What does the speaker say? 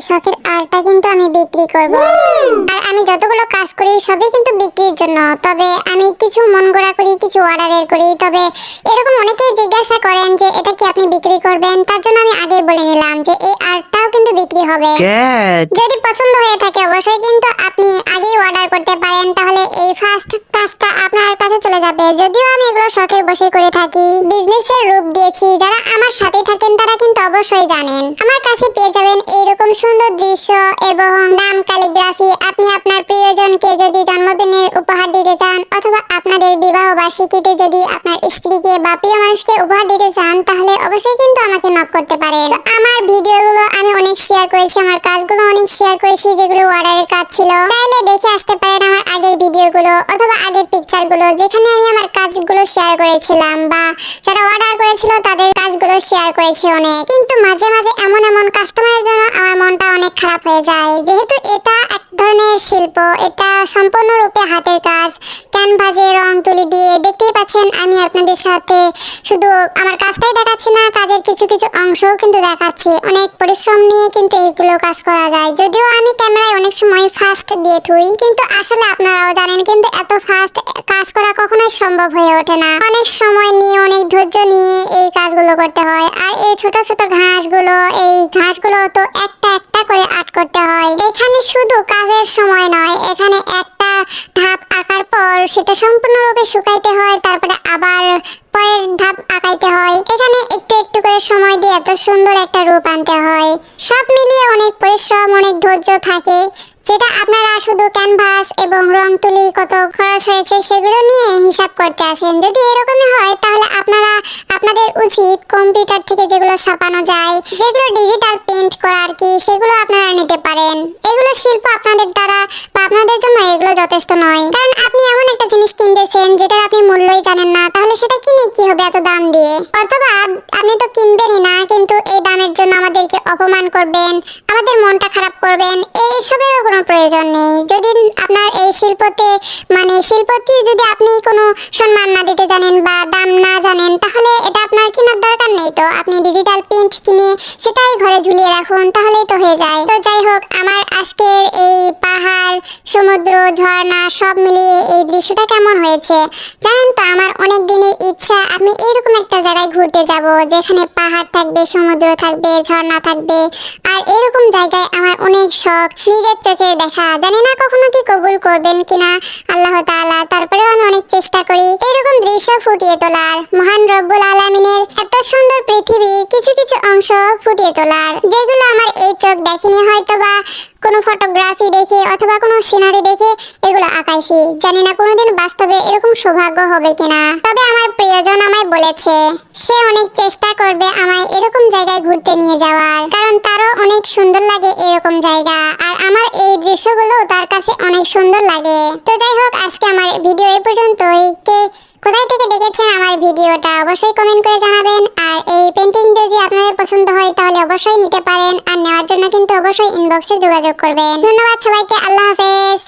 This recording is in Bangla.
এই শখের আর্টটা কিন্তু আমি বিক্রি করব। আর আমি যতগুলো কাজ করি সবই কিন্তু বিক্রির জন্য। তবে আমি কিছু মন গড়া করি কিছু অর্ডারের করি। তবে এরকম অনেকেই জিজ্ঞাসা করেন যে এটা কি আপনি বিক্রি করবেন? তার জন্য আমি আগে বলে নিলাম যে এই আর্টটাও কিন্তু বিক্রি হবে। যদি পছন্দ হয়ে থাকে অবশ্যই কিন্তু আপনি আগেই অর্ডার করতে পারেন তাহলে এই ফার্স্ট কাজটা আপনার কাছে চলে যাবে। যদিও আমি এগুলো শখের বসে করে থাকি। বিজনেসের রূপ দিয়েছি যারা আমার সাথে থাকেন তারা কিন্তু অবশ্যই জানেন। আমার কাছে পেয়ে যাবেন এইরকম সুন্দর দৃশ্য এবং নাম ক্যালিগ্রাফি আপনি আপনার প্রিয়জনকে যদি জন্মদিনের উপহার দিতে চান অথবা আপনাদের বিবাহ বার্ষিকীতে যদি আপনার স্ত্রীকে বা প্রিয় মানুষকে উপহার দিতে চান, তাহলে অবশ্যই কিন্তু আমাকে নক করতে পারেন। আমার ভিডিওগুলো আমি অনেক শেয়ার করেছি, আমার কাজগুলো অনেক শেয়ার করেছি, যেগুলো অর্ডারের কাজ ছিল। চাইলে দেখে আসতে পারেন আমার আগের ভিডিওগুলো অথবা আগের পিকচারগুলো যেখানে আমি আমার কাজগুলো শেয়ার করেছিলাম বা যারা অর্ডার করেছিল তাদের কাজগুলো শেয়ার করেছি অনেক। কিন্তু মাঝে মাঝে এমন এমন কাস্টমারের জন্য আমার মনটা অনেক খারাপ হয়ে যায়। যেহেতু এটা এক ধরনের শিল্প, এটা সম্পূর্ণরূপে হাতের কাজ। ক্যানভাসে রং তুলি দিয়ে। দেখতেই পাচ্ছেন, আমি আপনাদের সাথে। শুধু আমার কাজটাই দেখাচ্ছি না, কাজের কিছু কিছু অংশও কিন্তু দেখাচ্ছি। অনেক পরিশ্রম নিয়ে কিন্তু এইগুলো কাজ করা যায়। যদিও আমি ক্যামেরায় অনেক সময় ফাস্ট দিয়ে থুই, কিন্তু আসলে আপনারাও জানেন, কিন্তু এত ফাস্ট কাজ করা কখনোই সম্ভব হয়ে ওঠে না। অনেক সময় নিয়ে, অনেক ধৈর্য নিয়ে এই কাজগুলো করতে হয়। আর এই ছোট ছোট ঘাসগুলো, এই ঘাসগুলো তো একটা একটা করে আট করতে হয়। এখানে শুধু কাজের সময় নয়, এখানে ধাপ আঁকার পর সেটা সম্পূর্ণরূপে শুকাইতে হয়, তারপরে আবার পরের ধাপ আঁকাইতে হয়। এখানে একটু একটু করে সময় দিয়ে এত সুন্দর একটা রূপ আনতে হয়। সব মিলিয়ে অনেক পরিশ্রম, অনেক ধৈর্য থাকে। যেটা আপনারা শুধু ক্যানভাস এবং রং তুলি কত খরচ হয়েছে সেগুলো নিয়ে হিসাব করতে আসেন। যদি এরকমই হয়, তাহলে আপনারা, আপনাদের উচিত কম্পিউটার থেকে যেগুলো ছাপানো যায়, যেগুলো ডিজিটাল প্রিন্ট করা আর কি, সেগুলো আপনারা নিতে পারেন। এগুলো শিল্প আপনাদের দ্বারা বা আপনাদের জন্য এগুলো যথেষ্ট নয়। কারণ আপনি এমন একটা জিনিস কিনতেছেন, যেটার আপনি মূল্যই জানেন না, তাহলে সেটা কিনে কি হবে এত দাম দিয়ে? অথবা আপনি তো কিনবেনই না, কিন্তু এই দামের জন্য আমাদেরকে অপমান করবেন, আমাদের মনটা খারাপ করবেন, এইসবেরও কোনো প্রয়োজন নেই। যদি আপনার এই শিল্পতে মানে শিল্পতে যদি আপনি কোনো সম্মান না দিতে জানেন বা দাম না জানেন, তাহলে এটা আপনার কেনার দরকার নেই তো। আপনি ডিজিটাল প্রিন্ট কিনে সেটাই ঘরে ঝুলিয়ে রাখুন, তাহলেই তো হয়ে যায়। তো যাই হোক, আমার আজকের এই পাহাড় সমুদ্র, ঝর্ণা, সব মিলিয়ে এই দৃশ্যটা কেমন হয়েছে? জানেন তো, আমার অনেক দিনের ইচ্ছা, আমি এরকম একটা জায়গায় ঘুরতে যাব, যেখানে পাহাড় থাকবে, সমুদ্র থাকবে, ঝর্ণা থাকবে, আর এরকম জায়গায় আমার অনেক শখ, নিজের চোখে দেখা। জানি না কখনো কি কবুল করবেন কিনা, আল্লাহ তাআলা, তারপরেও আমি অনেক চেষ্টা করি। এরকম দৃশ্য ফুটিয়ে তোলার, মহান রব্বুল আলামিনের এত সুন্দর পৃথিবী, কিছু কিছু অংশ ফুটিয়ে তোলার। যেগুলো আমার এই চোখ দেখেনি হয়তো বা কোনো ফটোগ্রাফি দেখে অথবা কোনো সিনারি দেখে এগুলো আঁকাইছি। জানি না কোনোদিন বাস্তবে এরকম সৌভাগ্য হবে কিনা। তবে আমার প্রিয়জন আমায় বলেছে, সে অনেক চেষ্টা করবে আমায় এরকম জায়গায় ঘুরতে নিয়ে যাওয়ার, কারণ তারও অনেক সুন্দর লাগে এরকম জায়গা, আর আমার এই দৃশ্যগুলো তার কাছে অনেক সুন্দর লাগে। তো যাই হোক, আজকে আমার ভিডিও এই পর্যন্তই। কে কোথায় থেকে দেখেছেন আমার ভিডিওটা অবশ্যই কমেন্ট করে জানাবেন। আর এই পেন্টিং পছন্দ হয় তাহলে অবশ্যই নিতে পারেন আর নেওয়ার জন্য কিন্তু অবশ্যই ইনবক্সে যোগাযোগ করবেন। ধন্যবাদ সবাইকে, আল্লাহ হাফেজ।